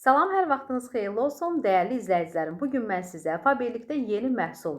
Salam, hər vaxtınız xeyirli olsun, dəyərli izləyicilərim. Bu gün mən sizə Faberlikdə yeni məhsul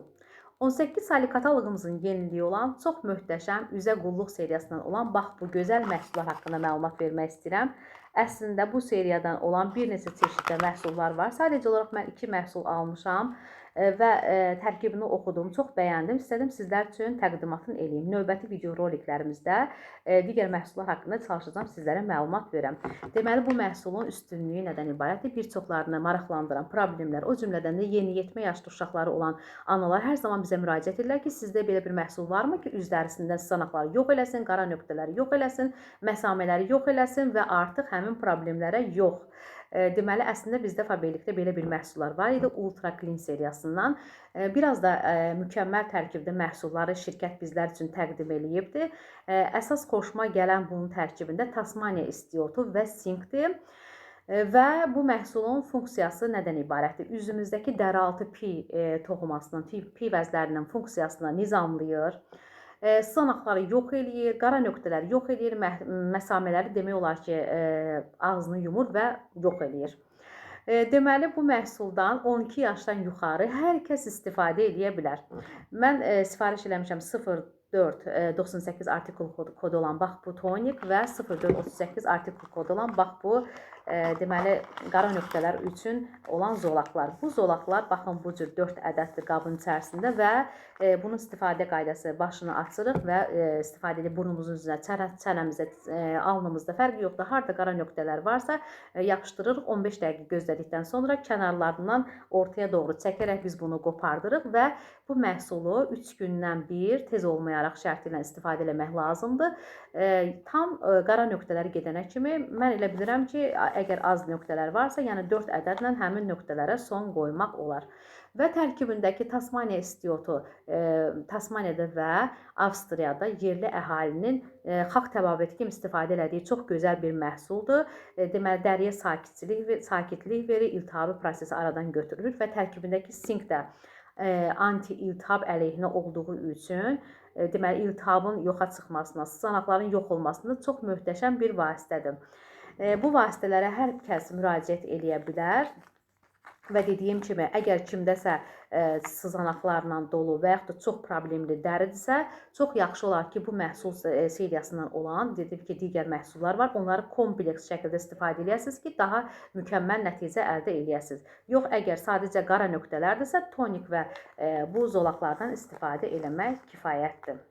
18 saylı kataloqumuzun yeniliyi olan çox möhtəşəm üzə qulluq seriyasından olan bax bu gözəl məhsullar haqqında məlumat vermək istəyirəm. Əslində bu seriyadan olan bir neçə çeşiddə məhsullar var. Sadəcə olaraq mən 2 məhsul almışam e, və e, tərkibini oxudum, çox bəyəndim. İstədim sizlər üçün təqdimatını eləyim. Növbəti video roliklərimizdə e, digər məhsullar haqqında çalışacağam sizlərə məlumat verəm. Deməli bu məhsulun üstünlüyü nədən ibarətdir? Bir çoxlarını maraqlandıran problemlər, o cümlədən də yeniyetmə yaşlı uşaqları olan analar hər zaman bizə müraciət edirlər ki, sizdə belə bir məhsul varmı ki, üz dərisindən sızanaqları yox eləsin, qara nöqtələri yox eləsin, məsamələri yox eləsin və artıq həmin problemlərə yox deməli, əslində bizdə Faberlikdə belə bir məhsullar var idi, Ultra Clean seriyasından. Biraz da mükəmməl tərkibdə məhsulları şirkət bizlər üçün təqdim eləyibdi. Əsas xoşuma gələn bunun tərkibində Tasmaniya istiotu və sinkdir. Və bu məhsulun funksiyası nədən ibarətdir? Üzümüzdəki dəraltı pi toxumasının, pi vəzlərinin funksiyasını nizamlayır e, sızanaqları yox eləyir, qara nöqtələri yox eləyir, məsamələri demək olar ki, e, ağzını yumur və yox eləyir. Deməli bu məhsuldan 12 yaşdan yuxarı hər kəs istifadə edə bilər. Mən e, sifariş eləmişəm 0 4 98 artikul kodu olan bax bu tonik və 0438 artikul kodu olan bax bu deməli qara nöqtələr üçün olan zolaqlar. Bu zolaqlar baxın bu cür 4 ədəddir qabın içərisində və bunun istifadə qaydası başını açırıq və istifadə edib burnumuzun üzünə, çənə, çənəmizə, alnımızda fərqi yoxdur. Harda qara nöqtələr varsa yapışdırırıq. 15 dəqiqə gözlədikdən sonra kənarlarından ortaya doğru çəkərək biz bunu qopardırıq və bu məhsulu 3 gündən bir tez olmaya olaraq şərti ilə istifadə etmək lazımdır. Tam qara nöqtələr gedənə kimi mən elə bilirəm ki, əgər az nöqtələr varsa, yəni 4 ədədlə həmin nöqtələrə son qoymaq olar. Və tərkibindəki Tasmaniya istiotu e, Tasmaniyada və Avstriyada yerli əhalinin e, xalq təbabəti kimi istifadə elədiyi çox gözəl bir məhsuldur. E, deməli dəriyə sakitçilik, sakitlik verir, iltihabi prosesi aradan götürülür və tərkibindəki sink də anti-iltihab əleyhinə olduğu üçün deməli iltihabın yoxa çıxmasına, sızanaqların yox olmasında çox möhtəşəm bir vasitədir. Bu vasitələrə hər kəs müraciət eləyə bilər. Və dediyim kimi, əgər kimdəsə ə, e, sızanaqlarla dolu və yaxud da çox problemli dəridirsə, çox yaxşı olar ki, bu məhsul e, seriyasından olan, dedim ki, digər məhsullar var. Onları kompleks şəkildə istifadə edəsiniz ki, daha mükəmməl nəticə əldə edəsiniz. Yox, əgər sadəcə qara nöqtələrdirsə, tonik və ə, e, bu zolaqlardan istifadə eləmək kifayətdir.